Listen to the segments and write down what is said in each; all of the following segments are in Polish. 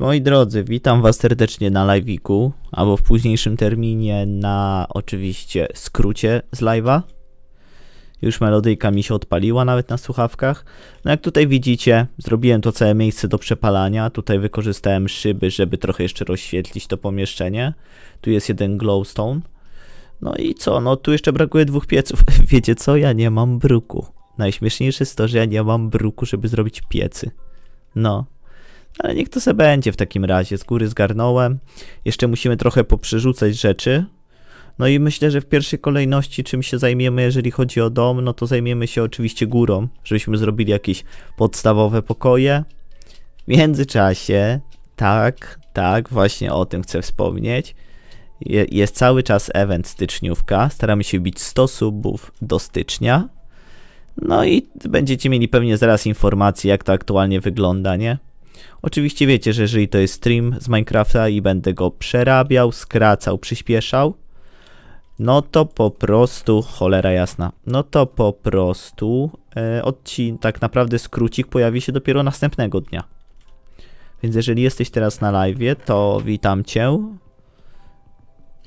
Moi drodzy, witam Was serdecznie na live'iku, albo w późniejszym terminie na oczywiście skrócie z live'a. Już melodyjka mi się odpaliła nawet na słuchawkach. No jak tutaj widzicie, zrobiłem to całe miejsce do przepalania. Tutaj wykorzystałem szyby, żeby trochę jeszcze rozświetlić to pomieszczenie. Tu jest jeden glowstone. No i co? No tu jeszcze brakuje dwóch pieców. Wiecie co? Ja nie mam bruku. Najśmieszniejsze jest to, że ja nie mam bruku, żeby zrobić piecy. No. Ale niech to se będzie w takim razie. Z góry zgarnąłem. Jeszcze musimy trochę poprzerzucać rzeczy. No i myślę, że w pierwszej kolejności czym się zajmiemy, jeżeli chodzi o dom, no to zajmiemy się oczywiście górą, żebyśmy zrobili jakieś podstawowe pokoje. W międzyczasie, tak, tak, właśnie o tym chcę wspomnieć. Je, jest cały czas event styczniówka. Staramy się bić 100 subów do stycznia. No i będziecie mieli pewnie zaraz informacje, jak to aktualnie wygląda, nie? Oczywiście wiecie, że jeżeli to jest stream z Minecrafta i będę go przerabiał, skracał, przyspieszał, no to po prostu, cholera jasna, no to po prostu e, odcinek, tak naprawdę skrócik pojawi się dopiero następnego dnia. Więc jeżeli jesteś teraz na live, to witam cię.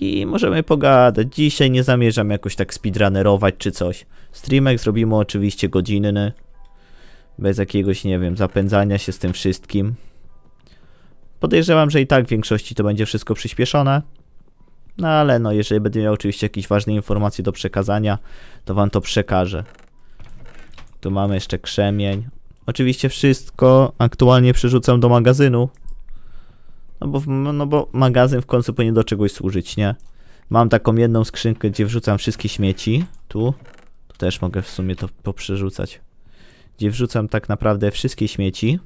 I możemy pogadać. Dzisiaj nie zamierzam jakoś tak speedrunnerować czy coś. Streamek zrobimy oczywiście godzinny. Bez jakiegoś, nie wiem, zapędzania się z tym wszystkim. Podejrzewam, że i tak w większości to będzie wszystko przyspieszone. No ale no, jeżeli będę miał oczywiście jakieś ważne informacje do przekazania, to wam to przekażę. Tu mamy jeszcze krzemień. Oczywiście wszystko aktualnie przerzucam do magazynu. No bo, no bo magazyn w końcu powinien do czegoś służyć, nie? Mam taką jedną skrzynkę, gdzie wrzucam wszystkie śmieci. Tu. Tu też mogę w sumie to poprzerzucać. Gdzie wrzucam tak naprawdę wszystkie śmieci.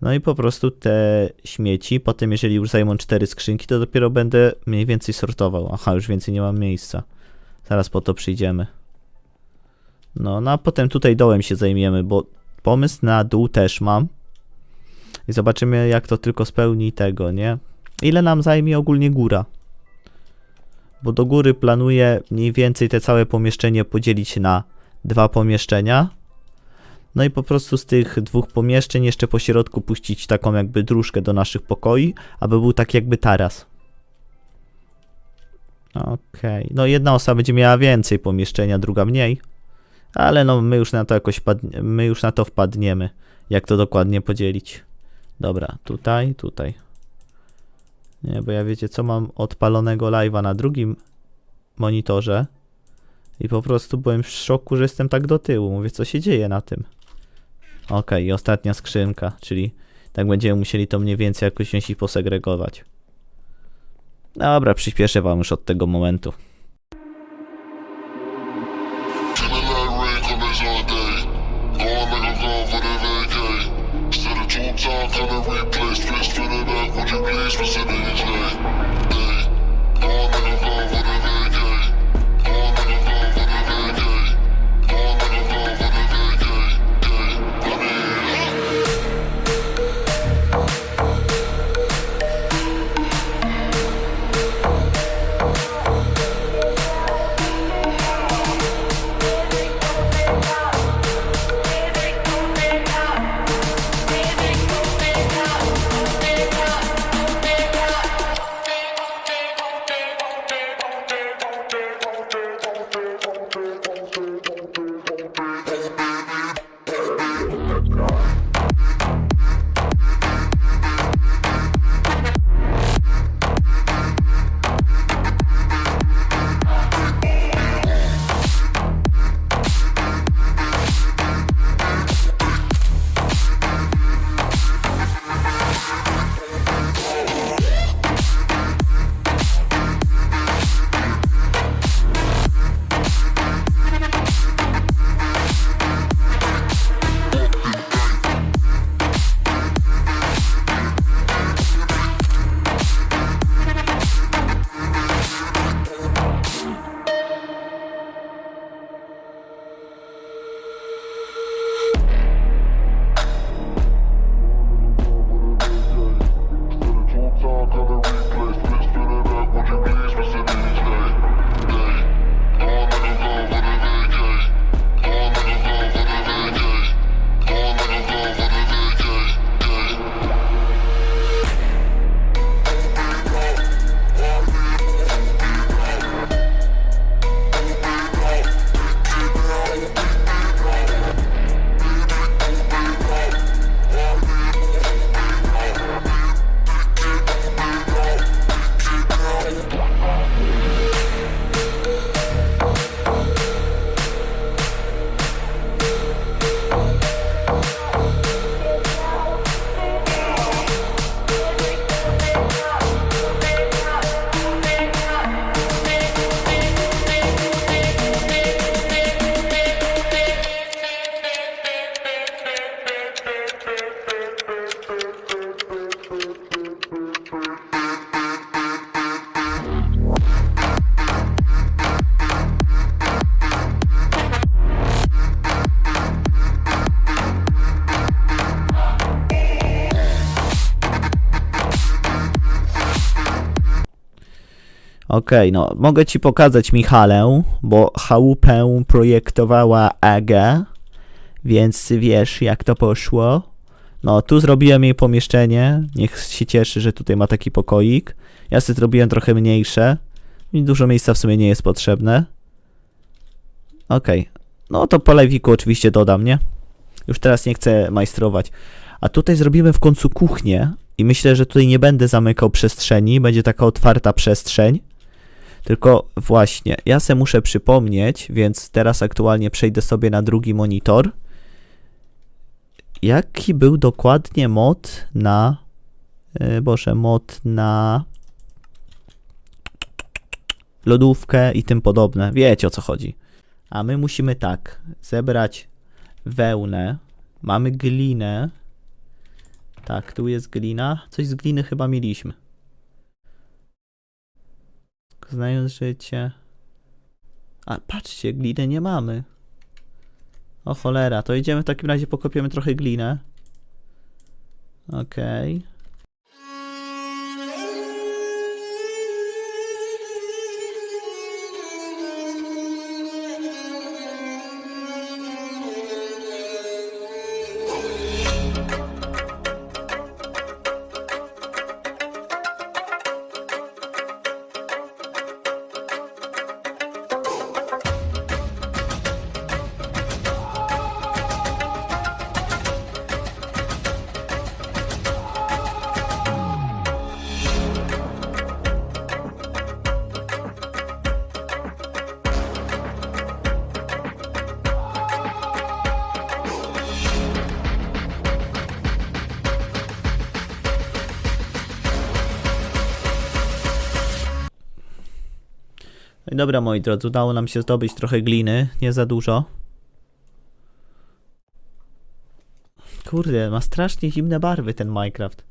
No i po prostu te śmieci, potem jeżeli już zajmą cztery skrzynki, to dopiero będę mniej więcej sortował. Aha, już więcej nie mam miejsca. Zaraz po to przyjdziemy. No, no a potem tutaj dołem się zajmiemy, bo pomysł na dół też mam. I zobaczymy, jak to tylko spełni tego, nie? Ile nam zajmie ogólnie góra? Bo do góry planuję mniej więcej te całe pomieszczenie podzielić na dwa pomieszczenia. No i po prostu z tych dwóch pomieszczeń jeszcze po środku puścić taką jakby dróżkę do naszych pokoi, aby był tak jakby taras. Okej, no jedna osoba będzie miała więcej pomieszczenia, druga mniej. Ale no my już na to jakoś my już na to wpadniemy, jak to dokładnie podzielić. Dobra, tutaj, tutaj. Nie, bo ja wiecie co, mam odpalonego live'a na drugim monitorze i po prostu byłem w szoku, że jestem tak do tyłu. Mówię, co się dzieje na tym. Okej, i ostatnia skrzynka, czyli tak będziemy musieli to mniej więcej jakoś wziąć i posegregować. Dobra, przyspieszę wam już od tego momentu. Okej, no mogę ci pokazać Michalę, bo chałupę projektowała Aga, więc wiesz jak to poszło. No, tu zrobiłem jej pomieszczenie. Niech się cieszy, że tutaj ma taki pokoik. Ja sobie zrobiłem trochę mniejsze. I dużo miejsca w sumie nie jest potrzebne. Okej. No to po lewiku oczywiście dodam, nie? Już teraz nie chcę majstrować. A tutaj zrobimy w końcu kuchnię. I myślę, że tutaj nie będę zamykał przestrzeni. Będzie taka otwarta przestrzeń. Tylko właśnie, ja se muszę przypomnieć, więc teraz aktualnie przejdę sobie na drugi monitor. Jaki był dokładnie mod na. e, Boże, mod na. Lodówkę i tym podobne. Wiecie o co chodzi. A my musimy tak: zebrać wełnę. Mamy glinę. Tak, tu jest glina. Coś z gliny chyba mieliśmy. Znając życie. A patrzcie, gliny nie mamy. O cholera, to idziemy w takim razie pokopiemy trochę glinę. Okej. No dobra, moi drodzy, udało nam się zdobyć trochę gliny, nie za dużo. Kurde, ma strasznie zimne barwy ten Minecraft.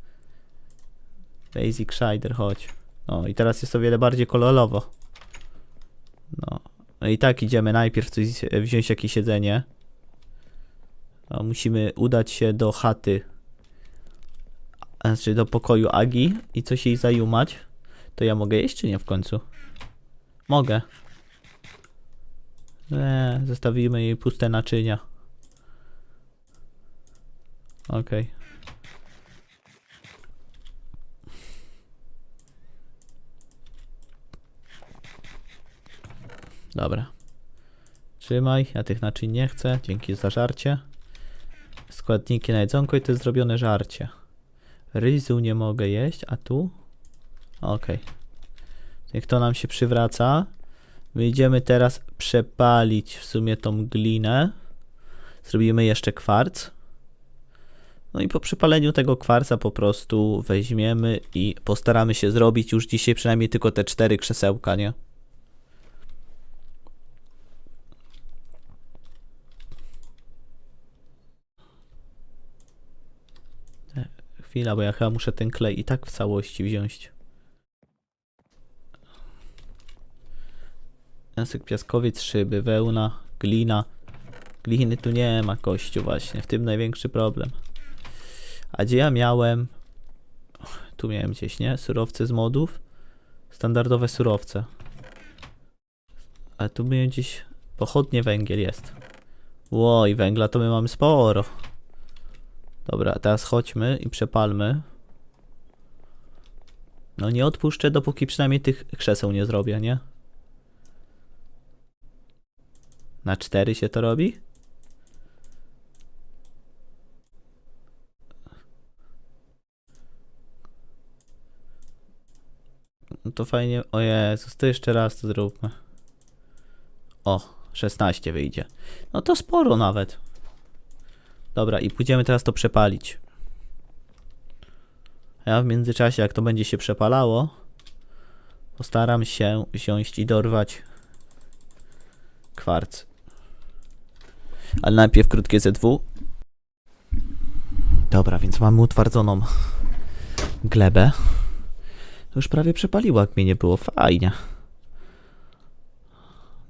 Basic Shader, chodź. No i teraz jest o wiele bardziej kolorowo. No. No i tak idziemy najpierw coś wziąć jakieś jedzenie. No, musimy udać się do chaty. Znaczy do pokoju Agi i coś jej zajumać. To ja mogę jeść czy nie w końcu? Mogę. Eee, zostawimy jej puste naczynia. Okej. Dobra. Trzymaj, ja tych naczyń nie chcę. Dzięki za żarcie. Składniki na jedzonko i to jest zrobione żarcie. Ryzu nie mogę jeść, a tu? Okej. Niech to nam się przywraca. Wyjdziemy teraz przepalić w sumie tą glinę. Zrobimy jeszcze kwarc. No i po przepaleniu tego kwarca po prostu weźmiemy i postaramy się zrobić już dzisiaj przynajmniej tylko te cztery krzesełka, nie? E, Chwila, bo ja chyba muszę ten klej i tak w całości wziąć. Język piaskowiec, szyby, wełna, glina. Gliny tu nie ma kościu właśnie, w tym największy problem. A gdzie ja miałem... Tu miałem gdzieś, nie? Surowce z modów. Standardowe surowce. A tu miałem gdzieś... Pochodnie węgiel jest. Ło, i węgla to my mamy sporo. Dobra, teraz chodźmy i przepalmy. No nie odpuszczę, dopóki przynajmniej tych krzeseł nie zrobię, nie? Na cztery się to robi? No to fajnie. O Jezus, to jeszcze raz to zróbmy. O, 16 wyjdzie. No to sporo nawet. Dobra, i pójdziemy teraz to przepalić. Ja w międzyczasie, jak to będzie się przepalało, postaram się wziąć i dorwać kwarc. Ale najpierw krótkie ZW. Dobra, więc mamy utwardzoną glebę. Już prawie przepaliło, jak mnie nie było. Fajnie.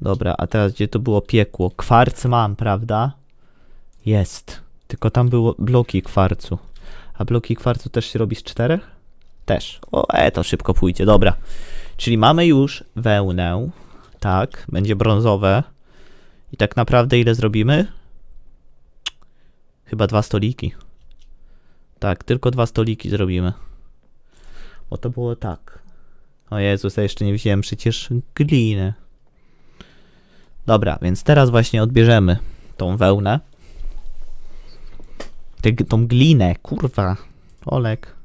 Dobra, a teraz gdzie to było piekło? Kwarc mam, prawda? Jest. Tylko tam było bloki kwarcu. A bloki kwarcu też się robi z czterech? Też. O, e, to szybko pójdzie, dobra. Czyli mamy już wełnę. Tak, będzie brązowe. I tak naprawdę ile zrobimy? Chyba dwa stoliki. Tak, tylko dwa stoliki zrobimy. Bo to było tak. O Jezus, ja jeszcze nie wziąłem przecież gliny. Dobra, więc teraz właśnie odbierzemy tą wełnę. Tę, tą glinę, kurwa. Olek.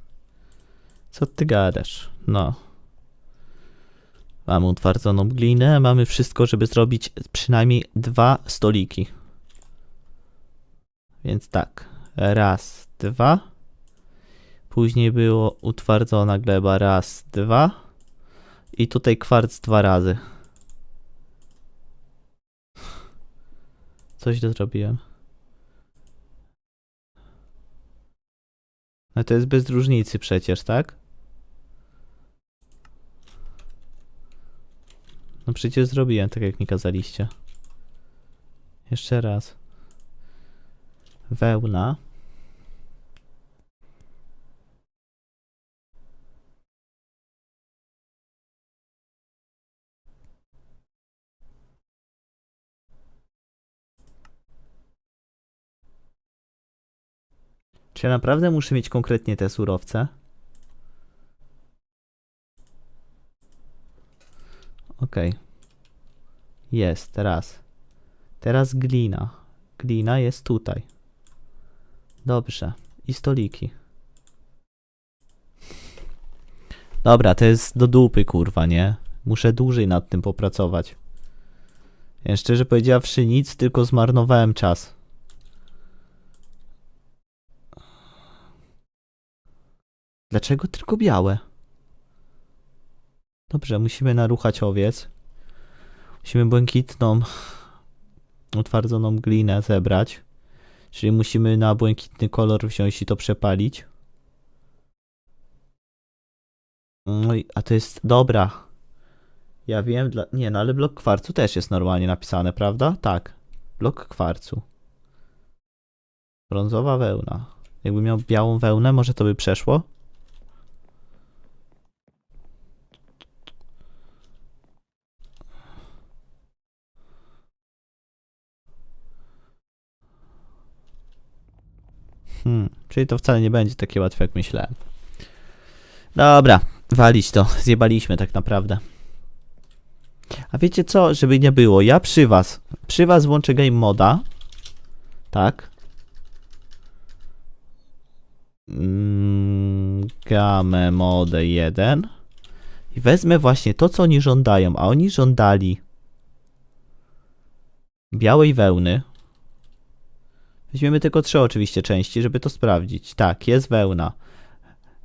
Co ty gadasz? No. Mamy utwardzoną glinę, mamy wszystko, żeby zrobić przynajmniej dwa stoliki. Więc tak. Raz, dwa. Później było utwardzona gleba raz, dwa. I tutaj kwarc dwa razy. Coś to zrobiłem. No to jest bez różnicy przecież, tak? No przecież zrobiłem tak, jak mi kazaliście. Jeszcze raz. Wełna. Czy ja naprawdę muszę mieć konkretnie te surowce? Okej. Jest, teraz. Teraz glina. Glina jest tutaj. Dobrze. I stoliki. Dobra, to jest do dupy, kurwa, nie? Muszę dłużej nad tym popracować. Ja szczerze powiedziawszy nic, tylko zmarnowałem czas. Dlaczego tylko białe? Dobrze, musimy naruchać owiec. Musimy błękitną, utwardzoną glinę zebrać. Czyli musimy na błękitny kolor wziąć i to przepalić. No i, a to jest, dobra. Ja wiem, dla, nie no, ale blok kwarcu też jest normalnie napisane, prawda? Tak, blok kwarcu. Brązowa wełna. Jakby miał białą wełnę, może to by przeszło? Hmm, czyli to wcale nie będzie takie łatwe, jak myślałem. Dobra, walić to. Zjebaliśmy tak naprawdę. A wiecie co, żeby nie było, ja przy was, przy was włączę game moda. Tak. Mm, game mode 1. I wezmę właśnie to, co oni żądają, a oni żądali białej wełny. Weźmiemy tylko trzy oczywiście części, żeby to sprawdzić. Tak, jest wełna.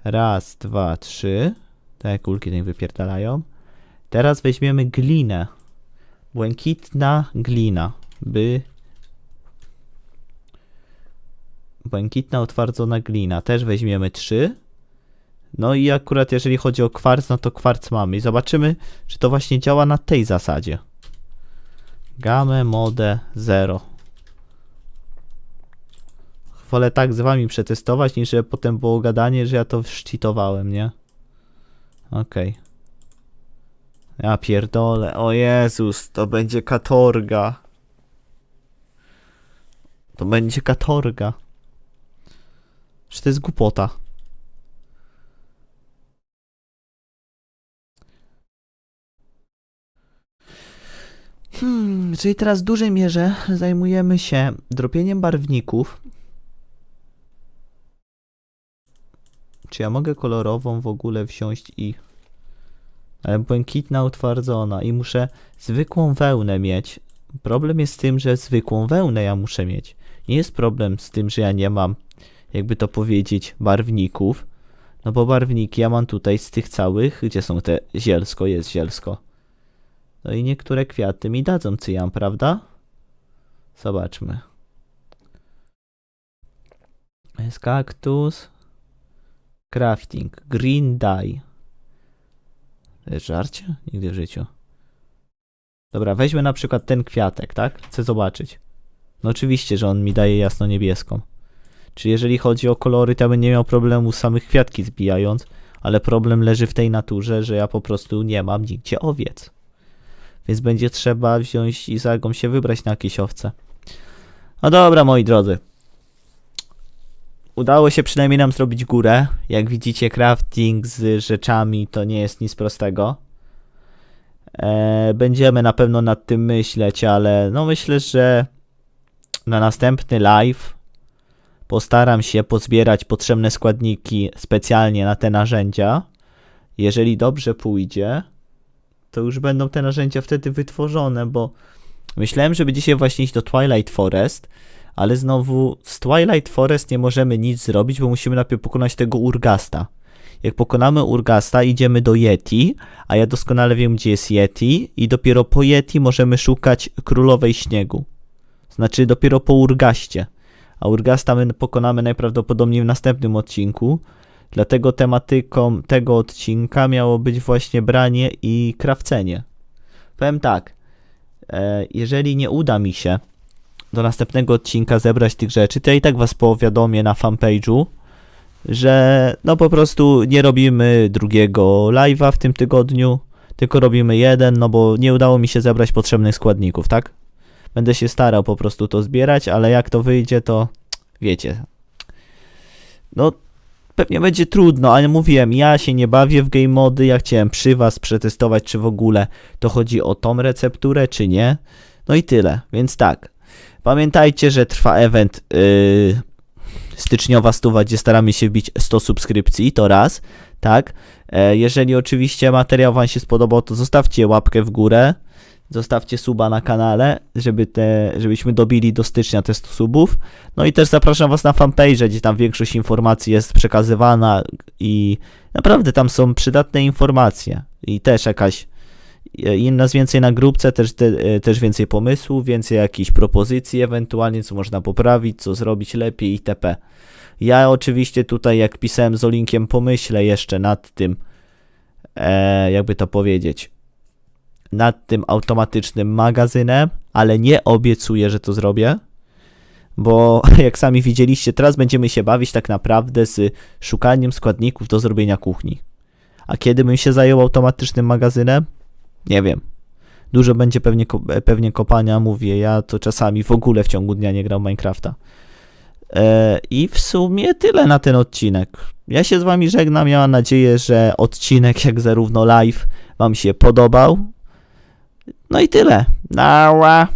Raz, dwa, trzy. Te kulki nie wypierdalają. Teraz weźmiemy glinę. Błękitna glina. By... Błękitna utwardzona glina. Też weźmiemy trzy. No i akurat jeżeli chodzi o kwarc, no to kwarc mamy. I zobaczymy, czy to właśnie działa na tej zasadzie. Game mode 0 wolę tak z wami przetestować, niż żeby potem było gadanie, że ja to szczytowałem, nie? Okej. Ja pierdolę, o Jezus, to będzie katorga. To będzie katorga. Czy to jest głupota? Hmm, czyli teraz w dużej mierze zajmujemy się dropieniem barwników, Czy ja mogę kolorową w ogóle wziąć i... Ale błękitna utwardzona i muszę zwykłą wełnę mieć. Problem jest z tym, że zwykłą wełnę ja muszę mieć. Nie jest problem z tym, że ja nie mam, jakby to powiedzieć, barwników. No bo barwniki ja mam tutaj z tych całych, gdzie są te zielsko, jest zielsko. No i niektóre kwiaty mi dadzą cyjan, prawda? Zobaczmy. Jest kaktus. Crafting. Green dye. To jest żarcie? Nigdy w życiu. Dobra, weźmy na przykład ten kwiatek, tak? Chcę zobaczyć. No oczywiście, że on mi daje jasno niebieską. Czyli jeżeli chodzi o kolory, to ja bym nie miał problemu samych kwiatki zbijając. Ale problem leży w tej naturze, że ja po prostu nie mam nigdzie owiec. Więc będzie trzeba wziąć i za się wybrać na jakieś owce. No dobra, moi drodzy. Udało się przynajmniej nam zrobić górę. Jak widzicie, crafting z rzeczami to nie jest nic prostego. E, będziemy na pewno nad tym myśleć, ale no myślę, że na następny live postaram się pozbierać potrzebne składniki specjalnie na te narzędzia. Jeżeli dobrze pójdzie, to już będą te narzędzia wtedy wytworzone, bo myślałem, żeby dzisiaj właśnie iść do Twilight Forest, ale znowu z Twilight Forest nie możemy nic zrobić, bo musimy najpierw pokonać tego Urgasta. Jak pokonamy Urgasta, idziemy do Yeti, a ja doskonale wiem, gdzie jest Yeti, i dopiero po Yeti możemy szukać Królowej Śniegu. Znaczy dopiero po Urgaście. A Urgasta my pokonamy najprawdopodobniej w następnym odcinku. Dlatego tematyką tego odcinka miało być właśnie branie i krawcenie. Powiem tak, e, jeżeli nie uda mi się do następnego odcinka zebrać tych rzeczy, to ja i tak was powiadomię na fanpage'u, że no po prostu nie robimy drugiego live'a w tym tygodniu, tylko robimy jeden, no bo nie udało mi się zebrać potrzebnych składników, tak? Będę się starał po prostu to zbierać, ale jak to wyjdzie, to wiecie. No, pewnie będzie trudno, ale mówiłem, ja się nie bawię w game mody, ja chciałem przy was przetestować, czy w ogóle to chodzi o tą recepturę, czy nie. No i tyle, więc tak. Pamiętajcie, że trwa event yy, styczniowa stuwa, gdzie staramy się wbić 100 subskrypcji, to raz, tak. E, jeżeli oczywiście materiał wam się spodobał, to zostawcie łapkę w górę, zostawcie suba na kanale, żeby te, żebyśmy dobili do stycznia te 100 subów. No i też zapraszam was na fanpage, gdzie tam większość informacji jest przekazywana i naprawdę tam są przydatne informacje i też jakaś e, im nas więcej na grupce, też, te, e, też więcej pomysłów, więcej jakichś propozycji ewentualnie, co można poprawić, co zrobić lepiej itp. Ja oczywiście tutaj, jak pisałem z Olinkiem, pomyślę jeszcze nad tym, e, jakby to powiedzieć, nad tym automatycznym magazynem, ale nie obiecuję, że to zrobię, bo jak sami widzieliście, teraz będziemy się bawić tak naprawdę z szukaniem składników do zrobienia kuchni. A kiedy bym się zajął automatycznym magazynem? Nie wiem. Dużo będzie pewnie, ko- pewnie kopania, mówię, ja to czasami w ogóle w ciągu dnia nie grał Minecrafta. E, I w sumie tyle na ten odcinek. Ja się z wami żegnam, ja mam nadzieję, że odcinek, jak zarówno live, wam się podobał. No i tyle. Nara.